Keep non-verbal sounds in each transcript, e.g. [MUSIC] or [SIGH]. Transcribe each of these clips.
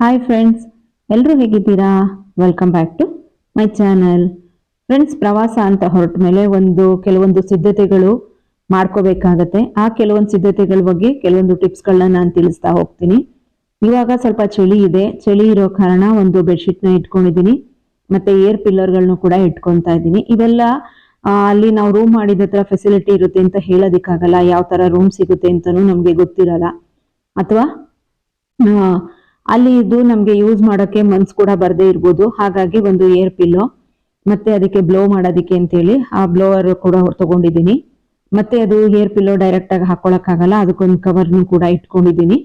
Hi friends ಎಲ್ಲರೂ ಹೇಗಿದ್ದೀರಾ? Welcome back to my channel friends ಪ್ರವಾಸ ಅಂತ ಹೊರಟ ಮೇಲೆ ಒಂದು ಕೆಲವೊಂದು ಸಿದ್ಧತೆಗಳು ಮಾಡ್ಕೋಬೇಕಾಗತ್ತೆ. ಆ ಕೆಲವೊಂದು ಸಿದ್ಧತೆಗಳ ಬಗ್ಗೆ ಕೆಲವೊಂದು ಟಿಪ್ಸ್ಗಳನ್ನ ನಾನು ತಿಳಿಸ್ತಾ ಹೋಗ್ತೀನಿ. ಇವಾಗ ಸ್ವಲ್ಪ ಚಳಿ ಇದೆ. ಚಳಿ ಇರೋ ಕಾರಣ ಒಂದು ಬೆಡ್ಶೀಟ್ನ ಇಟ್ಕೊಂಡಿದ್ದೀನಿ. ಮತ್ತೆ ಏರ್ ಪಿಲ್ಲರ್ಗಳನ್ನು ಕೂಡ ಇಟ್ಕೊತಾ ಇದ್ದೀನಿ. ಇವೆಲ್ಲ ಅಲ್ಲಿ ನಾವು ರೂಮ್ ಮಾಡಿದ ಹತ್ರ ಫೆಸಿಲಿಟಿ ಇರುತ್ತೆ ಅಂತ ಹೇಳೋದಕ್ಕಾಗಲ್ಲ. ಯಾವ ಥರ ರೂಮ್ ಸಿಗುತ್ತೆ ಅಂತಲೂ ನಮಗೆ ಗೊತ್ತಿರಲ್ಲ. ಅಥವಾ ಅಲ್ಲಿ ಇದು ನಮಗೆ ಯೂಸ್ ಮಾಡೋಕ್ಕೆ ಮನ್ಸ್ ಕೂಡ ಬರದೇ ಇರ್ಬೋದು. ಹಾಗಾಗಿ ಒಂದು ಏರ್ ಪಿಲ್ಲೋ ಮತ್ತೆ ಅದಕ್ಕೆ ಬ್ಲೋ ಮಾಡೋದಕ್ಕೆ ಅಂತೇಳಿ ಆ ಬ್ಲೋವರ್ ಕೂಡ ತಗೊಂಡಿದ್ದೀನಿ. ಮತ್ತೆ ಅದು ಏರ್ ಪಿಲ್ಲೋ ಡೈರೆಕ್ಟ್ ಆಗಿ ಹಾಕೊಳಕ್ಕಾಗಲ್ಲ, ಅದಕ್ಕೊಂದು ಕವರ್ನು ಕೂಡ ಇಟ್ಕೊಂಡಿದ್ದೀನಿ.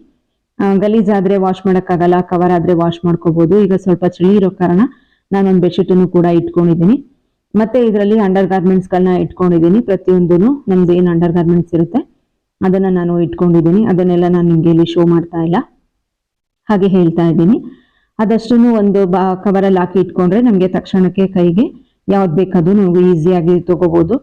ಗಲೀಜ್ ಗಲೀಜಾದ್ರೆ ವಾಶ್ ಮಾಡೋಕ್ಕಾಗಲ್ಲ ಕವರ್ ಆದ್ರೆ ವಾಶ್ ಮಾಡ್ಕೋಬಹುದು ಈಗ ಸ್ವಲ್ಪ ಚಳಿ ಇರೋ ಕಾರಣ ನಾನೊಂದು ಬೆಡ್ಶೀಟನ್ನು ಕೂಡ ಇಟ್ಕೊಂಡಿದ್ದೀನಿ. ಮತ್ತೆ ಇದರಲ್ಲಿ ಅಂಡರ್ ಗಾರ್ಮೆಂಟ್ಸ್ಗಳನ್ನ ಇಟ್ಕೊಂಡಿದ್ದೀನಿ. ಪ್ರತಿಯೊಂದು ನಮ್ದು ಏನು ಅಂಡರ್ ಗಾರ್ಮೆಂಟ್ಸ್ ಇರುತ್ತೆ, ಅದನ್ನ ನಾನು ಇಟ್ಕೊಂಡಿದ್ದೀನಿ. ಅದನ್ನೆಲ್ಲ ನಾನು ನಿಮಗೆ ಇಲ್ಲಿ ಶೋ ಮಾಡ್ತಾ ಇಲ್ಲ. ಹಾಗೆ ಹೇಳ್ತಾ ಇದ್ದೀನಿ. ಅದಷ್ಟು ಒಂದು ಬಾ ಕವರಲ್ಲಿ ಹಾಕಿ ಇಟ್ಕೊಂಡ್ರೆ ನಮಗೆ ತಕ್ಷಣಕ್ಕೆ ಕೈಗೆ ಯಾವ್ದು ಬೇಕದು ನಾವು ಈಸಿಯಾಗಿ ತಗೋಬಹುದು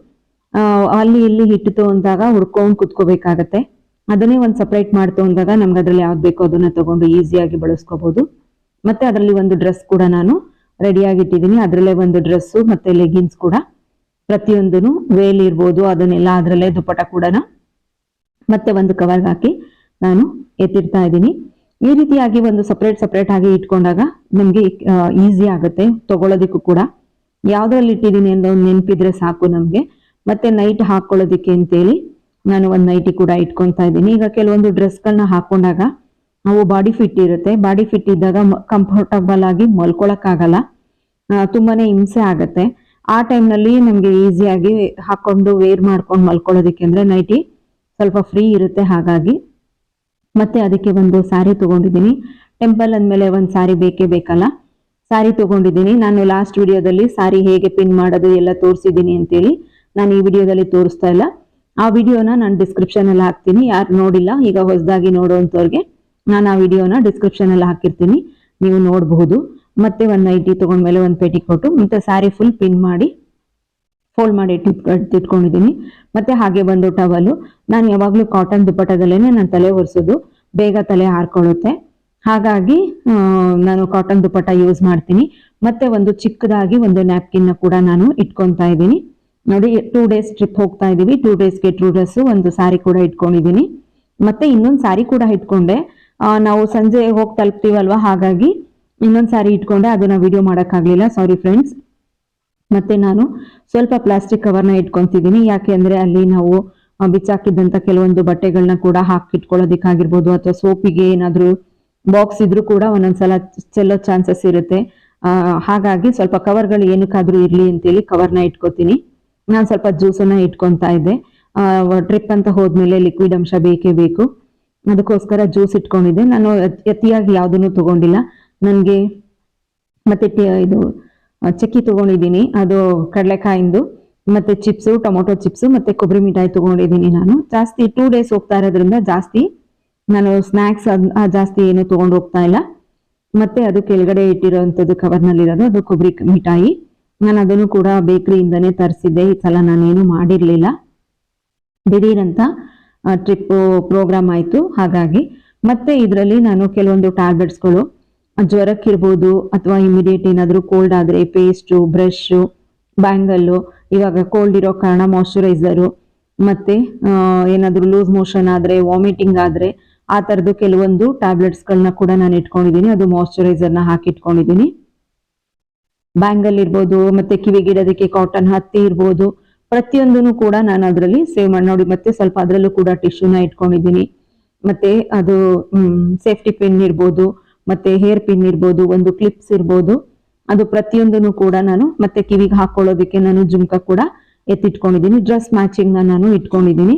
ಅಲ್ಲಿ ಇಲ್ಲಿ ಹಿಟ್ಟು ತಗೊಂಡಾಗ ಹುಡ್ಕೊಂಡು ಕುತ್ಕೋಬೇಕಾಗತ್ತೆ. ಅದನ್ನೇ ಒಂದು ಸಪ್ರೇಟ್ ಮಾಡ್ತು ಅಂದಾಗ ನಮ್ಗೆ ಅದ್ರಲ್ಲಿ ಯಾವ್ದು ಬೇಕೋ ಅದನ್ನ ತಗೊಂಡು ಈಸಿಯಾಗಿ ಬಳಸ್ಕೋಬಹುದು ಮತ್ತೆ ಅದರಲ್ಲಿ ಒಂದು ಡ್ರೆಸ್ ಕೂಡ ನಾನು ರೆಡಿಯಾಗಿ ಇಟ್ಟಿದ್ದೀನಿ ಅದರಲ್ಲೇ ಒಂದು ಡ್ರೆಸ್ಸು ಮತ್ತೆ ಲೆಗಿನ್ಸ್ ಕೂಡ. ಪ್ರತಿಯೊಂದೂ ವೇಲ್ ಇರ್ಬೋದು, ಅದನ್ನೆಲ್ಲ ಅದರಲ್ಲೇ ದುಪ್ಪಟ ಕೂಡ ಮತ್ತೆ ಒಂದು ಕವರ್ಗೆ ಹಾಕಿ ನಾನು ಎತ್ತಿಡ್ತಾ ಇದ್ದೀನಿ. ಈ ರೀತಿಯಾಗಿ ಒಂದು ಸಪ್ರೇಟ್ ಸಪ್ರೇಟ್ ಆಗಿ ಇಟ್ಕೊಂಡಾಗ ನಮಗೆ ಈಸಿ ಆಗುತ್ತೆ. ತಗೊಳ್ಳೋದಕ್ಕೂ ಕೂಡ. ಯಾವ್ದ್ರಲ್ಲಿ ಇಟ್ಟಿದ್ದೀನಿ ಅಂತ ಒಂದು ನೆನಪಿದ್ರೆ ಸಾಕು ನಮಗೆ. ಮತ್ತೆ ನೈಟ್ ಹಾಕೊಳ್ಳೋದಕ್ಕೆ ಅಂತೇಳಿ ನಾನು ಒಂದು ನೈಟಿ ಕೂಡ ಇಟ್ಕೊತಾ ಇದ್ದೀನಿ. ಈಗ ಕೆಲವೊಂದು ಡ್ರೆಸ್ಗಳನ್ನ ಹಾಕೊಂಡಾಗ ಅವು ಬಾಡಿ ಫಿಟ್ ಇರುತ್ತೆ. ಬಾಡಿ ಫಿಟ್ ಇದ್ದಾಗ ಕಂಫರ್ಟಬಲ್ ಆಗಿ ಮಲ್ಕೊಳಕ್ಕಾಗಲ್ಲ. ತುಂಬಾನೇ ಹಿಂಸೆ ಆಗುತ್ತೆ. ಆ ಟೈಮ್ನಲ್ಲಿ ನಮಗೆ ಈಸಿಯಾಗಿ ಹಾಕೊಂಡು ವೇರ್ ಮಾಡ್ಕೊಂಡು ಮಲ್ಕೊಳ್ಳೋದಕ್ಕೆ ಅಂದ್ರೆ ನೈಟಿ ಸ್ವಲ್ಪ ಫ್ರೀ ಇರುತ್ತೆ ಹಾಗಾಗಿ. ಮತ್ತೆ ಅದಕ್ಕೆ ಒಂದು ಸ್ಯಾರಿ ತಗೊಂಡಿದ್ದೀನಿ. ಟೆಂಪಲ್ ಅಂದಮೇಲೆ ಒಂದು ಸ್ಯಾರಿ ಬೇಕೇ ಬೇಕಲ್ಲ? ಸ್ಯಾರಿ ತಗೊಂಡಿದ್ದೀನಿ. ನಾನು ಲಾಸ್ಟ್ ವಿಡಿಯೋದಲ್ಲಿ ಸ್ಯಾರಿ ಹೇಗೆ ಪಿನ್ ಮಾಡೋದು ಎಲ್ಲ ತೋರಿಸಿದ್ದೀನಿ ಅಂತೇಳಿ ನಾನು ಈ ವಿಡಿಯೋದಲ್ಲಿ ತೋರಿಸ್ತಾ ಇಲ್ಲ. ಆ ವಿಡಿಯೋನ ನಾನು ಡಿಸ್ಕ್ರಿಪ್ಷನ್ ಅಲ್ಲಿ ಹಾಕ್ತೀನಿ. ಯಾರು ನೋಡಿಲ್ಲ, ಈಗ ಹೊಸದಾಗಿ ನೋಡುವಂಥವ್ರಿಗೆ ನಾನು ಆ ವಿಡಿಯೋನ ಡಿಸ್ಕ್ರಿಪ್ಷನ್ ಅಲ್ಲಿ ಹಾಕಿರ್ತೀನಿ. ನೀವು ನೋಡಬಹುದು ಮತ್ತೆ ಒಂದು ನೈಟಿ ತಗೊಂಡ್ಮೇಲೆ ಒಂದು ಕೊಟ್ಟು ಮತ್ತೆ ಸ್ಯಾರಿ ಫುಲ್ ಪಿನ್ ಮಾಡಿ ಫೋಲ್ಡ್ ಮಾಡಿ ಇಟ್ಟು ಇಟ್ಕೊಂಡಿದ್ದೀನಿ ಮತ್ತೆ ಹಾಗೆ ಬಂದು ಟವಲು ನಾನು ಯಾವಾಗಲೂ ಕಾಟನ್ ದುಪ್ಪಟದಲ್ಲೇ ನಾನು ತಲೆ ಒರೆಸೋದು. ಬೇಗ ತಲೆ ಹಾರ್ಕೊಳ್ಳುತ್ತೆ. ಹಾಗಾಗಿ ನಾನು ಕಾಟನ್ ದುಪ್ಪಟ ಯೂಸ್ ಮಾಡ್ತೀನಿ. ಮತ್ತೆ ಒಂದು ಚಿಕ್ಕದಾಗಿ ಒಂದು ನ್ಯಾಪ್ಕಿನ್ ಕೂಡ ನಾನು ಇಟ್ಕೊತಾ ಇದ್ದೀನಿ. ನೋಡಿ ಟೂ ಡೇಸ್ ಟ್ರಿಪ್ ಹೋಗ್ತಾ ಇದ್ದೀವಿ ಟೂ ಡೇಸ್ಗೆ ಟೂ ಡ್ರೆಸ್ಸು ಒಂದು ಸಾರಿ ಕೂಡ ಇಟ್ಕೊಂಡಿದ್ದೀನಿ. ಮತ್ತೆ ಇನ್ನೊಂದು ಸಾರಿ ಕೂಡ ಇಟ್ಕೊಂಡೆ. ನಾವು ಸಂಜೆ ಹೋಗಿ ತಲುಪ್ತೀವಲ್ವಾ? ಹಾಗಾಗಿ ಇನ್ನೊಂದು ಸಾರಿ ಇಟ್ಕೊಂಡೆ. ಅದನ್ನ ವಿಡಿಯೋ ಮಾಡೋಕ್ಕಾಗಲಿಲ್ಲ. ಸಾರಿ ಫ್ರೆಂಡ್ಸ್ ಮತ್ತೆ ನಾನು ಸ್ವಲ್ಪ ಪ್ಲಾಸ್ಟಿಕ್ ಕವರ್ನ ಯಾಕೆ ಅಂದ್ರೆ ಅಲ್ಲಿ ನಾವು ಬಿಚ್ಚಾಕಿದ್ದಂಥ ಕೆಲವೊಂದು ಬಟ್ಟೆಗಳನ್ನ ಕೂಡ ಹಾಕಿಟ್ಕೊಳ್ಳೋದಕ್ಕಾಗಿರ್ಬೋದು ಅಥವಾ ಸೋಪಿಗೆ ಏನಾದರೂ ಬಾಕ್ಸ್ ಇದ್ರೂ ಕೂಡ ಒಂದೊಂದ್ಸಲ ಚೆಲ್ಲೋ ಚಾನ್ಸಸ್ ಇರುತ್ತೆ. ಹಾಗಾಗಿ ಸ್ವಲ್ಪ ಕವರ್ಗಳು ಏನಕ್ಕಾದ್ರೂ ಇರ್ಲಿ ಅಂತೇಳಿ ಕವರ್ನ ಇಟ್ಕೋತೀನಿ. ನಾನು ಸ್ವಲ್ಪ ಜ್ಯೂಸನ್ನ ಇಟ್ಕೊತಾ ಇದ್ದೆ. ಟ್ರಿಪ್ ಅಂತ ಹೋದ್ಮೇಲೆ ಲಿಕ್ವಿಡ್ ಅಂಶ ಬೇಕೇ ಬೇಕು. ಅದಕ್ಕೋಸ್ಕರ ಜ್ಯೂಸ್ ಇಟ್ಕೊಂಡಿದ್ದೆ. ನಾನು ಅತಿಯಾಗಿ ಯಾವುದನ್ನು ತಗೊಂಡಿಲ್ಲ. ನನಗೆ ಮತ್ತೆ ಇದು ಚಕ್ಕಿ ತಗೊಂಡಿದ್ದೀನಿ. ಅದು ಕಡಲೆಕಾಯಿಂದು, ಮತ್ತೆ ಚಿಪ್ಸು ಟೊಮೊಟೊ ಚಿಪ್ಸು ಮತ್ತೆ ಕೊಬ್ಬರಿ ಮಿಠಾಯಿ ತಗೊಂಡಿದ್ದೀನಿ ನಾನು. ಜಾಸ್ತಿ ಟೂ ಡೇಸ್ ಹೋಗ್ತಾ ಇರೋದ್ರಿಂದ ಜಾಸ್ತಿ ನಾನು ಸ್ನ್ಯಾಕ್ಸ್ ಜಾಸ್ತಿ ಏನು ತಗೊಂಡು ಹೋಗ್ತಾ ಇಲ್ಲ. ಮತ್ತೆ ಅದು ಕೆಳಗಡೆ ಇಟ್ಟಿರೋವಂಥದ್ದು ಕವರ್ನಲ್ಲಿರೋದು ಅದು ಕೊಬ್ಬರಿ ಮಿಠಾಯಿ. ನಾನು ಅದನ್ನು ಕೂಡ ಬೇಕ್ರಿಯಿಂದನೇ ತರಿಸಿದ್ದೆ. ಈ ಸಲ ನಾನೇನು ಮಾಡಿರಲಿಲ್ಲ. ದಿಢೀರಂತ ಟ್ರಿಪ್ಪು ಪ್ರೋಗ್ರಾಮ್ ಆಯಿತು. ಹಾಗಾಗಿ ಮತ್ತೆ ಇದರಲ್ಲಿ ನಾನು ಕೆಲವೊಂದು ಟ್ಯಾಬ್ಲೆಟ್ಸ್ಗಳು ಜ್ವರಕ್ಕಿರ್ಬೋದು ಅಥವಾ ಇಮಿಡಿಯೇಟ್ ಏನಾದರೂ ಕೋಲ್ಡ್ ಆದರೆ ಪೇಸ್ಟು ಬ್ರಷು ಬ್ಯಾಂಗಲ್ಲು ಇವಾಗ ಕೋಲ್ಡ್ ಇರೋ ಕಾರಣ ಮಾಯಶ್ಚರೈಸರು ಮತ್ತೆ ಏನಾದರೂ ಲೂಸ್ ಮೋಷನ್ ಆದರೆ ವಾಮಿಟಿಂಗ್ ಆದರೆ, ಆ ಥರದ್ದು ಕೆಲವೊಂದು ಟ್ಯಾಬ್ಲೆಟ್ಸ್ಗಳನ್ನ ಕೂಡ ನಾನು ಇಟ್ಕೊಂಡಿದ್ದೀನಿ ಅದು ಮಾಯಶ್ಚರೈಸರ್ನ ಹಾಕಿ ಇಟ್ಕೊಂಡಿದ್ದೀನಿ ಬ್ಯಾಂಗಲ್ ಇರ್ಬೋದು, ಮತ್ತೆ ಕಿವಿಗಿಡೋದಕ್ಕೆ ಕಾಟನ್ ಹತ್ತಿ ಇರ್ಬೋದು, ಪ್ರತಿಯೊಂದನ್ನು ಕೂಡ ನಾನು ಅದರಲ್ಲಿ ಸೇವ್ ಮಾಡಿ, ನೋಡಿ, ಮತ್ತೆ ಸ್ವಲ್ಪ ಅದರಲ್ಲೂ ಕೂಡ ಟಿಶ್ಯೂನ ಇಟ್ಕೊಂಡಿದ್ದೀನಿ ಮತ್ತೆ ಅದು ಸೇಫ್ಟಿ ಪಿನ್ ಇರ್ಬೋದು ಮತ್ತೆ ಹೇರ್ ಪಿನ್ ಇರ್ಬೋದು, ಒಂದು ಕ್ಲಿಪ್ಸ್ ಇರ್ಬೋದು. ಅದು ಪ್ರತಿಯೊಂದನ್ನು ಕೂಡ ನಾನು ಮತ್ತೆ ಕಿವಿಗೆ ಹಾಕೊಳ್ಳೋದಕ್ಕೆ ನಾನು ಜುಮ್ಕ ಕೂಡ ಎತ್ತಿಟ್ಕೊಂಡಿದ್ದೀನಿ. ಡ್ರೆಸ್ನ ನಾನು ಇಟ್ಕೊಂಡಿದ್ದೀನಿ.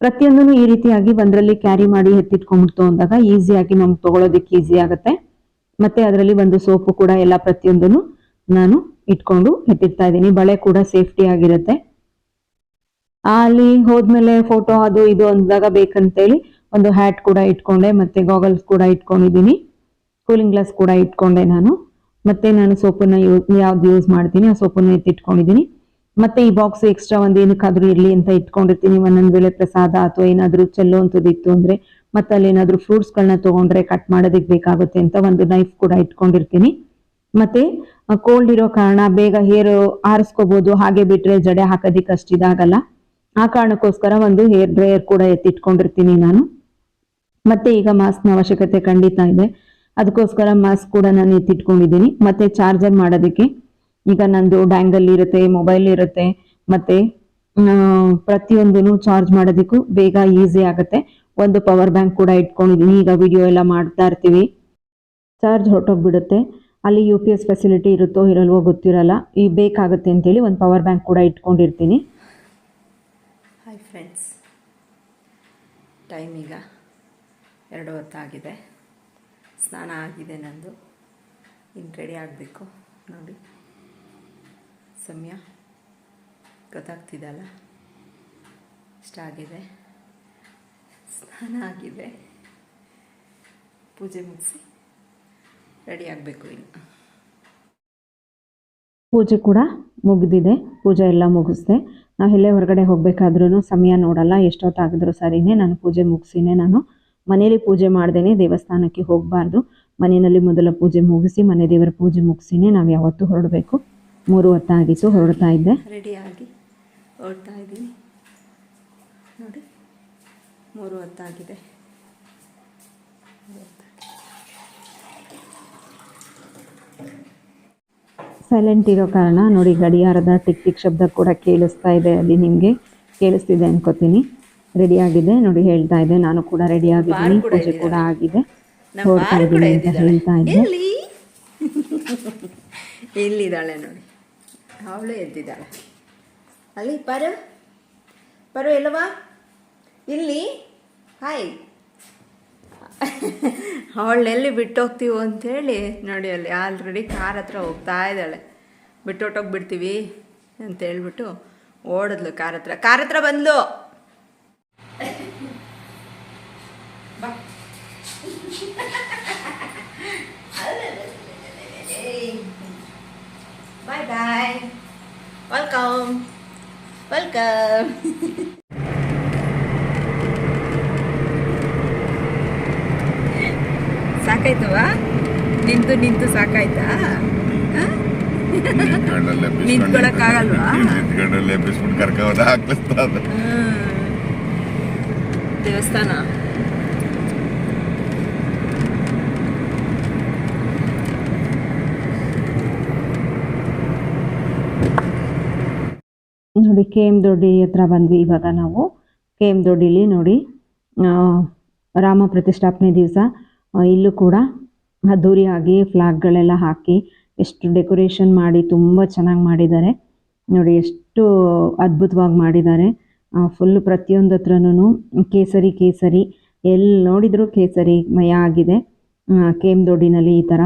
ಪ್ರತಿಯೊಂದನ್ನು ಈ ರೀತಿಯಾಗಿ ಒಂದರಲ್ಲಿ ಕ್ಯಾರಿ ಮಾಡಿ ಎತ್ತಿಟ್ಕೊಂಡ್ಬಿಡ್ತು ಅಂದಾಗ ಈಸಿಯಾಗಿ ನಮ್ಗೆ ತಗೊಳ್ಳೋದಕ್ಕೆ ಈಸಿ ಆಗುತ್ತೆ. ಮತ್ತೆ ಅದರಲ್ಲಿ ಒಂದು ಸೋಪು ಕೂಡ ಎಲ್ಲ ಪ್ರತಿಯೊಂದನ್ನು ನಾನು ಇಟ್ಕೊಂಡು ಎತ್ತಿಡ್ತಾ ಇದ್ದೀನಿ. ಬಳೆ ಕೂಡ ಸೇಫ್ಟಿ ಆಗಿರುತ್ತೆ. ಅಲ್ಲಿ ಹೋದ್ಮೇಲೆ ಫೋಟೋ ಅದು ಇದು ಅಂದಾಗ ಬೇಕಂತೇಳಿ ಒಂದು ಹ್ಯಾಟ್ ಕೂಡ ಇಟ್ಕೊಂಡೆ, ಮತ್ತೆ ಗಾಗಲ್ಸ್ ಕೂಡ ಇಟ್ಕೊಂಡಿದ್ದೀನಿ. ಕೂಲಿಂಗ್ ಗ್ಲಾಸ್ ಕೂಡ ಇಟ್ಕೊಂಡೆ ನಾನು. ಮತ್ತೆ ನಾನು ಸೋಪನ್ನ ಯಾವ್ದು ಯೂಸ್ ಮಾಡ್ತೀನಿ, ಆ ಸೋಪನ್ನ ಎತ್ತಿಟ್ಕೊಂಡಿದ್ದೀನಿ. ಮತ್ತೆ ಈ ಬಾಕ್ಸ್ ಎಕ್ಸ್ಟ್ರಾ ಒಂದು ಏನಕ್ಕಾದ್ರೂ ಇರ್ಲಿ ಅಂತ ಇಟ್ಕೊಂಡಿರ್ತೀನಿ. ಒಂದೊಂದು ವೇಳೆ ಪ್ರಸಾದ ಅಥವಾ ಏನಾದ್ರೂ ಚೆಲ್ಲೋ ಅಂಥದ್ದು ಇತ್ತು ಅಂದ್ರೆ ಮತ್ತೆ ಅಲ್ಲಿ ಏನಾದರೂ ಫ್ರೂಟ್ಸ್ಗಳನ್ನ ತೊಗೊಂಡ್ರೆ ಕಟ್ ಮಾಡೋದಕ್ಕೆ ಬೇಕಾಗುತ್ತೆ ಅಂತ ಒಂದು ನೈಫ್ ಕೂಡ ಇಟ್ಕೊಂಡಿರ್ತೀನಿ. ಮತ್ತೆ ಕೋಲ್ಡ್ ಇರೋ ಕಾರಣ ಬೇಗ ಹೇರ್ ಆರಿಸ್ಕೋಬಹುದು ಹಾಗೆ ಬಿಟ್ರೆ ಜಡೆ ಹಾಕೋದಿಕ್ಕೆ ಅಷ್ಟಿದಾಗಲ್ಲ. ಆ ಕಾರಣಕ್ಕೋಸ್ಕರ ಒಂದು ಹೇರ್ ಡ್ರೈಯರ್ ಕೂಡ ಎತ್ತಿಟ್ಕೊಂಡಿರ್ತೀನಿ ನಾನು. ಮತ್ತೆ ಈಗ ಮಾಸ್ಕ್ನ ಅವಶ್ಯಕತೆ ಖಂಡಿತ ಇದೆ. ಅದಕ್ಕೋಸ್ಕರ ಮಾಸ್ಕ್ ಕೂಡ ನಾನು ಎತ್ತಿಟ್ಕೊಂಡಿದ್ದೀನಿ. ಮತ್ತೆ ಚಾರ್ಜರ್ ಮಾಡೋದಕ್ಕೆ ಈಗ ನಂದು ಡ್ಯಾಂಗಲ್ ಇರುತ್ತೆ ಮೊಬೈಲ್ ಇರುತ್ತೆ, ಮತ್ತೆ ಪ್ರತಿಯೊಂದನ್ನು ಚಾರ್ಜ್ ಮಾಡೋದಕ್ಕೂ ಬೇಗ ಈಸಿ ಆಗುತ್ತೆ. ಒಂದು ಪವರ್ ಬ್ಯಾಂಕ್ ಕೂಡ ಇಟ್ಕೊಂಡಿದ್ದೀನಿ. ಈಗ ವಿಡಿಯೋ ಎಲ್ಲ ಮಾಡ್ತಾ ಇರ್ತೀವಿ. ಚಾರ್ಜ್ ಹೊರಟೋಗ್ಬಿಡುತ್ತೆ. ಅಲ್ಲಿ ಯು ಪಿ ಎಸ್ ಫೆಸಿಲಿಟಿ ಇರುತ್ತೋ ಇರಲ್ವೋ ಗೊತ್ತಿರಲ್ಲ. ಈ ಬೇಕಾಗುತ್ತೆ ಅಂತೇಳಿ ಒಂದು ಪವರ್ ಬ್ಯಾಂಕ್ ಕೂಡ ಇಟ್ಕೊಂಡಿರ್ತೀನಿ. ಹಾಯ್ ಫ್ರೆಂಡ್ಸ್ ಟೈಮ್ ಈಗ ಎರಡು ಹೊತ್ತಾಗಿದೆ ಸ್ನಾನ ಆಗಿದೆ ನಂದು. ಇನ್ನು ರೆಡಿ ಆಗಬೇಕು. ನೋಡಿ. ಸಮಯ ಇಷ್ಟ ಆಗಿದೆ. ಸ್ನಾನ ಆಗಿದೆ. ಪೂಜೆ ಮುಗಿಸಿ ರೆಡಿ ಆಗಬೇಕು ಇನ್ನು. ಪೂಜೆ ಕೂಡ ಮುಗಿದಿದೆ. ಪೂಜೆ ಎಲ್ಲ ಮುಗಿಸ್ದೆ. ನಾವು ಎಲ್ಲೇ ಹೊರಗಡೆ ಹೋಗಬೇಕಾದ್ರೂ ಸಮಯ ನೋಡಲ್ಲ, ಎಷ್ಟೊತ್ತಾಗಿದ್ರು ಸರಿನೇ ನಾನು ಪೂಜೆ ಮುಗಿಸಿನೇ ನಾನು ಮನೇಲಿ ಪೂಜೆ ಮಾಡ್ದೇನೆ ದೇವಸ್ಥಾನಕ್ಕೆ ಹೋಗಬಾರ್ದು. ಮನೆಯಲ್ಲಿ ಮೊದಲ ಪೂಜೆ ಮುಗಿಸಿ ಮನೆ ದೇವರ ಪೂಜೆ ಮುಗಿಸಿನೇ ನಾವು ಯಾವತ್ತೂ ಹೊರಡಬೇಕು. ಮೂರು ಹೊತ್ತಾಗಿತ್ತು ಹೊರಡ್ತಾ ಇದ್ದೆ. ರೆಡಿಯಾಗಿ ಹೊರಡ್ತಾ ಇದ್ದೀನಿ. ನೋಡಿ ಮೂರು ಹೊತ್ತಾಗಿದೆ. ಸೈಲೆಂಟ್ ಇರೋ ಕಾರಣ ನೋಡಿ ಗಡಿಯಾರದ ಟಿಕ್ ಟಿಕ್ ಶಬ್ದ ಕೂಡ ಕೇಳಿಸ್ತಾ ಇದೆ ಅಲ್ಲಿ ನಿಮಗೆ. ಕೇಳಿಸ್ತಿದೆ ಅನ್ಕೋತೀನಿ. ರೆಡಿ ಆಗಿದೆ ನೋಡಿ ಹೇಳ್ತಾ ಇದೆ ನಾನು ಕೂಡ ರೆಡಿ ಆಗಿದ್ದೀನಿ ಪೂಜೆ ಕೂಡ ಆಗಿದೆ. ಹೊರಡ್ತಾ ಇದ್ದೀನಿ ಅಂತ. ಹೇಳ್ತಾ ಇದ್ದೆ ಇಲ್ಲಿದ್ದಾಳೆ ನೋಡಿ. ಅವಳು ಎದ್ದಿದ್ದಾಳೆ. ಅಲ್ಲಿ ಪರ. ಪರು ಎಲ್ಲವಾ? ಇಲ್ಲಿ. ಹಾಯ್ ಅವಳೆಲ್ಲಿ ಬಿಟ್ಟೋಗ್ತೀವೋ ಅಂಥೇಳಿ ನೋಡಿ ಅಲ್ಲಿ ಆಲ್ರೆಡಿ ಕಾರ್ ಹತ್ರ ಹೋಗ್ತಾ ಇದ್ದಾಳೆ. ಬಿಟ್ಟೋಟೋಗ್ಬಿಡ್ತೀವಿ ಅಂತ ಹೇಳ್ಬಿಟ್ಟು ಓಡಿದ್ಲು ಕಾರ್ ಹತ್ರ. ಕಾರ್ ಹತ್ರ ಬಂದ್ಲು. ಬಾಯ್ Welcome! Welcome! [LAUGHS] ಸಾಕಾಯ್ತವಾ ನಿಂತು ನಿಂತು ಸಾಕಾಯ್ತಾ? ನಿಂತ್ಕೊಳಕ್ಕಾಗಲ್ವಾ? ನಿಂತ್ಕೊಂಡಲ್ಲೇ ಬಿಸ್ಕೊಂಡು ಕರ್ಕೋದ ದೇವಸ್ಥಾನ. ನೋಡಿ, ಕೆ ಎಂ ದೊಡ್ಡಿ ಹತ್ರ ಬಂದ್ವಿ ಇವಾಗ ನಾವು. ಕೆ ಎಂ ದೊಡ್ಡಿಲಿ ನೋಡಿ ರಾಮ ಪ್ರತಿಷ್ಠಾಪನೆ ದಿವಸ ಇಲ್ಲೂ ಕೂಡ ಅದ್ದೂರಿಯಾಗಿ ಫ್ಲಾಗ್ಗಳೆಲ್ಲ ಹಾಕಿ ಎಷ್ಟು ಡೆಕೋರೇಷನ್ ಮಾಡಿ ತುಂಬ ಚೆನ್ನಾಗಿ ಮಾಡಿದ್ದಾರೆ. ನೋಡಿ, ಎಷ್ಟು ಅದ್ಭುತವಾಗಿ ಮಾಡಿದ್ದಾರೆ. ಫುಲ್ ಪ್ರತಿಯೊಂದು ಹತ್ರನೂ ಕೇಸರಿ ಕೇಸರಿ ಎಲ್ಲಿ ನೋಡಿದರೂ ಕೇಸರಿ ಮಯ ಆಗಿದೆ. ಕೆ ಎಂ ದೊಡ್ಡಿನಲ್ಲಿ ಈ ಥರ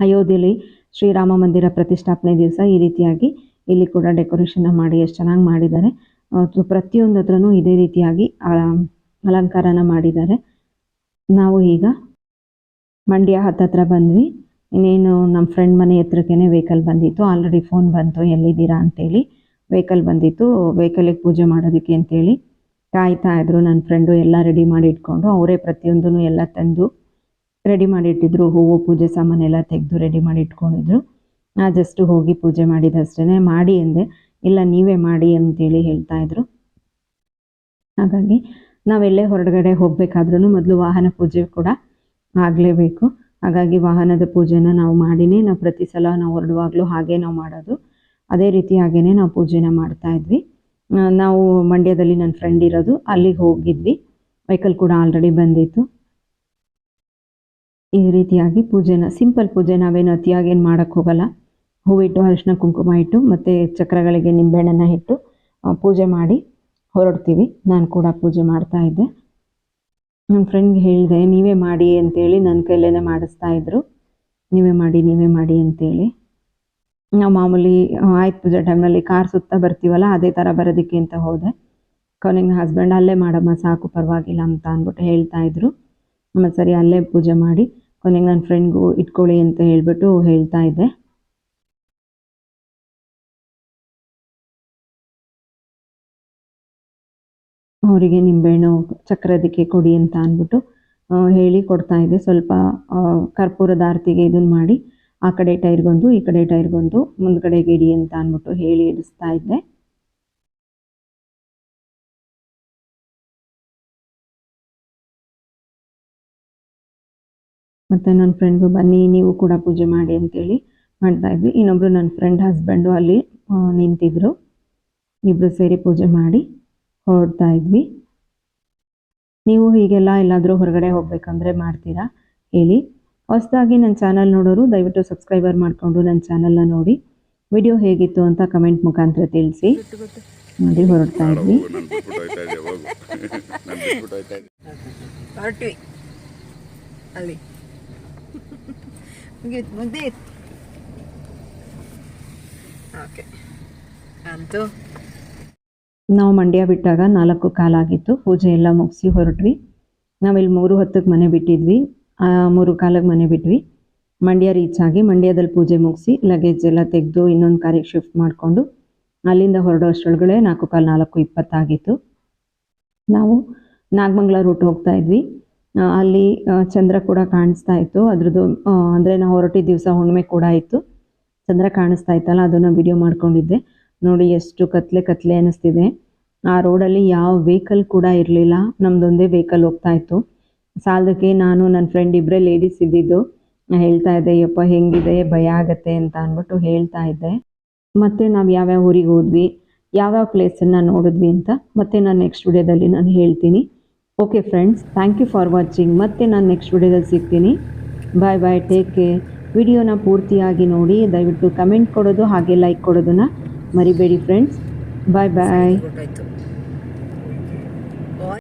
ಅಯೋಧ್ಯೆಯಲ್ಲಿ ಶ್ರೀರಾಮ ಮಂದಿರ ಪ್ರತಿಷ್ಠಾಪನೆ ದಿವಸ ಈ ರೀತಿಯಾಗಿ ಇಲ್ಲಿ ಕೂಡ ಡೆಕೋರೇಷನ್ನ ಮಾಡಿ ಎಷ್ಟು ಚೆನ್ನಾಗಿ ಮಾಡಿದ್ದಾರೆ. ಪ್ರತಿಯೊಂದು ಹತ್ರನೂ ಇದೇ ರೀತಿಯಾಗಿ ಅಲಂಕಾರನ ಮಾಡಿದ್ದಾರೆ. ನಾವು ಈಗ ಮಂಡ್ಯ ಹತ್ತತ್ರ ಬಂದ್ವಿ. ಇನ್ನೇನು ನಮ್ಮ ಫ್ರೆಂಡ್ ಮನೆ ಹತ್ರಕ್ಕೇ ವೆಹಿಕಲ್ ಬಂದಿತ್ತು. ಆಲ್ರೆಡಿ ಫೋನ್ ಬಂತು, ಎಲ್ಲಿದ್ದೀರಾ ಅಂತೇಳಿ. ವೆಹಿಕಲ್ ಬಂದಿತ್ತು. ವೆಹಿಕಲಿಗೆ ಪೂಜೆ ಮಾಡೋದಕ್ಕೆ ಅಂತೇಳಿ ಕಾಯ್ತಾ ಇದ್ರು. ನನ್ನ ಫ್ರೆಂಡು ಎಲ್ಲ ರೆಡಿ ಮಾಡಿ ಇಟ್ಕೊಂಡು, ಅವರೇ ಪ್ರತಿಯೊಂದೂ ಎಲ್ಲ ತಂದು ರೆಡಿ ಮಾಡಿ ಇಟ್ಟಿದ್ರು. ಹೂವು, ಪೂಜೆ ಸಾಮಾನೆಲ್ಲ ತೆಗೆದು ರೆಡಿ ಮಾಡಿ ಇಟ್ಕೊಂಡಿದ್ರು. ಜಸ್ಟ್ ಹೋಗಿ ಪೂಜೆ ಮಾಡಿದಷ್ಟೇ ಮಾಡಿ ಎಂದೆ ಇಲ್ಲ ನೀವೇ ಮಾಡಿ ಅಂತೇಳಿ ಹೇಳ್ತಾ ಇದ್ರು. ಹಾಗಾಗಿ ನಾವೆಲ್ಲೇ ಹೊರಗಡೆ ಹೋಗ್ಬೇಕಾದ್ರೂ ಮೊದಲು ವಾಹನ ಪೂಜೆ ಕೂಡ ಆಗಲೇಬೇಕು. ಹಾಗಾಗಿ ವಾಹನದ ಪೂಜೆನ ನಾವು ಮಾಡಿನೇ, ನಾವು ಪ್ರತಿ ಸಲ ನಾವು ಹೊರಡುವಾಗಲೂ ಹಾಗೆ ನಾವು ಮಾಡೋದು. ಅದೇ ರೀತಿ ಹಾಗೇನೆ ನಾವು ಪೂಜೆನ ಮಾಡ್ತಾ ಇದ್ವಿ. ನಾವು ಮಂಡ್ಯದಲ್ಲಿ ನನ್ನ ಫ್ರೆಂಡ್ ಇರೋದು, ಅಲ್ಲಿಗೆ ಹೋಗಿದ್ವಿ. ವೆಹಿಕಲ್ ಕೂಡ ಆಲ್ರೆಡಿ ಬಂದಿತ್ತು. ಈ ರೀತಿಯಾಗಿ ಪೂಜೆನ ಸಿಂಪಲ್ ಪೂಜೆ ನಾವೇನು ಅತಿಯಾಗಿ ಏನು ಮಾಡೋಕ್ಕೆ ಹೋಗಲ್ಲ. ಹೂವಿಟ್ಟು, ಅರಿಶಿನ, ಕುಂಕುಮ ಇಟ್ಟು, ಮತ್ತು ಚಕ್ರಗಳಿಗೆ ನಿಂಬೆಹಣ್ಣನ್ನು ಇಟ್ಟು ಪೂಜೆ ಮಾಡಿ ಹೊರಡ್ತೀವಿ. ನಾನು ಕೂಡ ಪೂಜೆ ಮಾಡ್ತಾ ಇದ್ದೆ. ನನ್ನ ಫ್ರೆಂಡ್ಗೆ ಹೇಳಿದೆ, ನೀವೇ ಮಾಡಿ ಅಂತೇಳಿ ನನ್ನ ಕೈಲೇ ಮಾಡಿಸ್ತಾ ಇದ್ರು. ನೀವೇ ಮಾಡಿ ನೀವೇ ಮಾಡಿ ಅಂತೇಳಿ. ನಾವು ಮಾಮೂಲಿ ಆಯ್ತು ಪೂಜೆ ಟೈಮ್ನಲ್ಲಿ ಕಾರ್ ಸುತ್ತ ಬರ್ತೀವಲ್ಲ, ಅದೇ ಥರ ಬರೋದಕ್ಕೆ ಅಂತ ಹೋದೆ. ಕೊನೆಗೆ ಹಸ್ಬೆಂಡ್ ಅಲ್ಲೇ ಮಾಡಮ್ಮ, ಸಾಕು, ಪರವಾಗಿಲ್ಲ ಅಂತ ಅಂದ್ಬಿಟ್ಟು ಹೇಳ್ತಾ ಇದ್ರು. ಮತ್ತು ಸರಿ, ಅಲ್ಲೇ ಪೂಜೆ ಮಾಡಿ, ಕೊನೆಗೆ ನನ್ನ ಫ್ರೆಂಡ್ಗೂ ಇಟ್ಕೊಳ್ಳಿ ಅಂತ ಹೇಳಿಬಿಟ್ಟು ಹೇಳ್ತಾ ಇದ್ದೆ. ಅವರಿಗೆ ನಿಂಬೆಹಣ್ಣು ಚಕ್ರದಕ್ಕೆ ಕೊಡಿ ಅಂತ ಅಂದ್ಬಿಟ್ಟು ಹೇಳಿ ಕೊಡ್ತಾ ಇದ್ದೆ. ಸ್ವಲ್ಪ ಕರ್ಪೂರದ ಆರತಿಗೆ ಇದನ್ನು ಮಾಡಿ, ಆ ಕಡೆ ಟೈರ್ಗೊಂದು ಈ ಕಡೆ ಟೈರ್ಗೊಂದು ಮುಂದ್ಗಡೆ ಗಿಡಿ ಅಂತ ಅಂದ್ಬಿಟ್ಟು ಹೇಳಿ ಇಡಿಸ್ತಾ ಇದ್ದೆ. ಮತ್ತು ನನ್ನ ಫ್ರೆಂಡ್ಗೂ ಬನ್ನಿ, ನೀವು ಕೂಡ ಪೂಜೆ ಮಾಡಿ ಅಂತೇಳಿ ಮಾಡ್ತಾ ಇದ್ವಿ. ಇನ್ನೊಬ್ಬರು ನನ್ನ ಫ್ರೆಂಡ್ ಹಸ್ಬೆಂಡು ಅಲ್ಲಿ ನಿಂತಿದ್ರು. ಇಬ್ಬರು ಸೇರಿ ಪೂಜೆ ಮಾಡಿ. ಹೊರಡ್ತಾ ಇದ್ವಿ. ನೀವು ಹೀಗೆಲ್ಲ ಎಲ್ಲಾದರೂ ಹೊರಗಡೆ ಹೋಗ್ಬೇಕಂದ್ರೆ ಮಾಡ್ತೀರಾ? ಹೇಳಿ. ಹೊಸದಾಗಿ ನನ್ನ ಚಾನಲ್ ನೋಡೋರು ದಯವಿಟ್ಟು ಸಬ್ಸ್ಕ್ರೈಬರ್ ಮಾಡಿಕೊಂಡು ನನ್ನ ಚಾನಲ್ನ ನೋಡಿ. ವಿಡಿಯೋ ಹೇಗಿತ್ತು ಅಂತ ಕಮೆಂಟ್ ಮುಖಾಂತರ ತಿಳಿಸಿ. ನೋಡಿ ಹೊರಡ್ತಾ ಇದ್ವಿ. ಅಲ್ಲಿ. ಓಕೆ. ಅಂತೂ ನಾವು ಮಂಡ್ಯ ಬಿಟ್ಟಾಗ ನಾಲ್ಕು ಕಾಲಾಗಿತ್ತು ಪೂಜೆ ಎಲ್ಲ ಮುಗಿಸಿ ಹೊರಟ್ವಿ. ನಾವಿಲ್ಲಿ ಮೂರು ಹೊತ್ತಿಗೆ ಮನೆ ಬಿಟ್ಟಿದ್ವಿ. ಮೂರು ಕಾಲಕ್ಕೆ ಮನೆ ಬಿಟ್ವಿ. ಮಂಡ್ಯ ರೀಚ್ ಆಗಿ ಮಂಡ್ಯದಲ್ಲಿ ಪೂಜೆ ಮುಗಿಸಿ ಲಗೇಜ್ ಎಲ್ಲ ತೆಗೆದು ಇನ್ನೊಂದು ಕಾರಿಗೆ ಶಿಫ್ಟ್ ಮಾಡಿಕೊಂಡು ಅಲ್ಲಿಂದ ಹೊರಡೋ ಅಷ್ಟರೊಳಗಡೆ ನಾಲ್ಕು ಕಾಲು ನಾಲ್ಕು ಇಪ್ಪತ್ತಾಗಿತ್ತು ನಾವು ನಾಗಮಂಗಲ ರೂಟ್ ಹೋಗ್ತಾ ಇದ್ವಿ. ಅಲ್ಲಿ ಚಂದ್ರ ಕೂಡ ಕಾಣಿಸ್ತಾ ಇತ್ತು. ಅದ್ರದ್ದು ಅಂದರೆ ನಾವು ಹೊರಟಿದ್ದ ದಿವಸ ಹುಣ್ಣಿಮೆ ಕೂಡ ಇತ್ತು. ಚಂದ್ರ ಕಾಣಿಸ್ತಾ ಇತ್ತಲ್ಲ, ಅದನ್ನು ವಿಡಿಯೋ ಮಾಡ್ಕೊಂಡಿದ್ದೆ. ನೋಡಿ ಎಷ್ಟು ಕತ್ಲೆ ಕತ್ಲೆ ಅನ್ನಿಸ್ತಿದೆ ಆ ರೋಡಲ್ಲಿ ಯಾವ ವೆಹಿಕಲ್ ಕೂಡ ಇರಲಿಲ್ಲ. ನಮ್ದೊಂದೇ ವೆಹಿಕಲ್ ಹೋಗ್ತಾ ಇತ್ತು. ಸಾಲದಕ್ಕೆ ನಾನು ನನ್ನ ಫ್ರೆಂಡ್ ಇಬ್ಬರೇ ಲೇಡೀಸ್ ಇದ್ದಿದ್ದು. ಹೇಳ್ತಾ ಇದ್ದೆ, ಯಪ್ಪ, ಹೆಂಗಿದೆ? ಭಯ ಆಗತ್ತೆ ಅಂತ ಅಂದ್ಬಿಟ್ಟು ಹೇಳ್ತಾ ಇದ್ದೆ. ಮತ್ತು ನಾವು ಯಾವ್ಯಾವ ಊರಿಗೆ ಹೋದ್ವಿ, ಯಾವ್ಯಾವ ಪ್ಲೇಸನ್ನು ನೋಡಿದ್ವಿ ಅಂತ ಮತ್ತೆ ನಾನು ನೆಕ್ಸ್ಟ್ ವಿಡಿಯೋದಲ್ಲಿ ನಾನು ಹೇಳ್ತೀನಿ. Okay friends, thank you for watching. ಮತ್ತೆ ನಾನು ನೆಕ್ಸ್ಟ್ ವಿಡಿಯೋದಲ್ಲಿ ಸಿಗ್ತೀನಿ. Bye bye, take care. ವಿಡಿಯೋನ ಪೂರ್ತಿಯಾಗಿ ನೋಡಿ, ದಯವಿಟ್ಟು ಕಮೆಂಟ್ ಕೊಡೋದು ಹಾಗೆ ಲೈಕ್ ಕೊಡೋದನ್ನು ಮರಿಬೇಡಿ ಫ್ರೆಂಡ್ಸ್. ಬಾಯ್ ಬಾಯ್.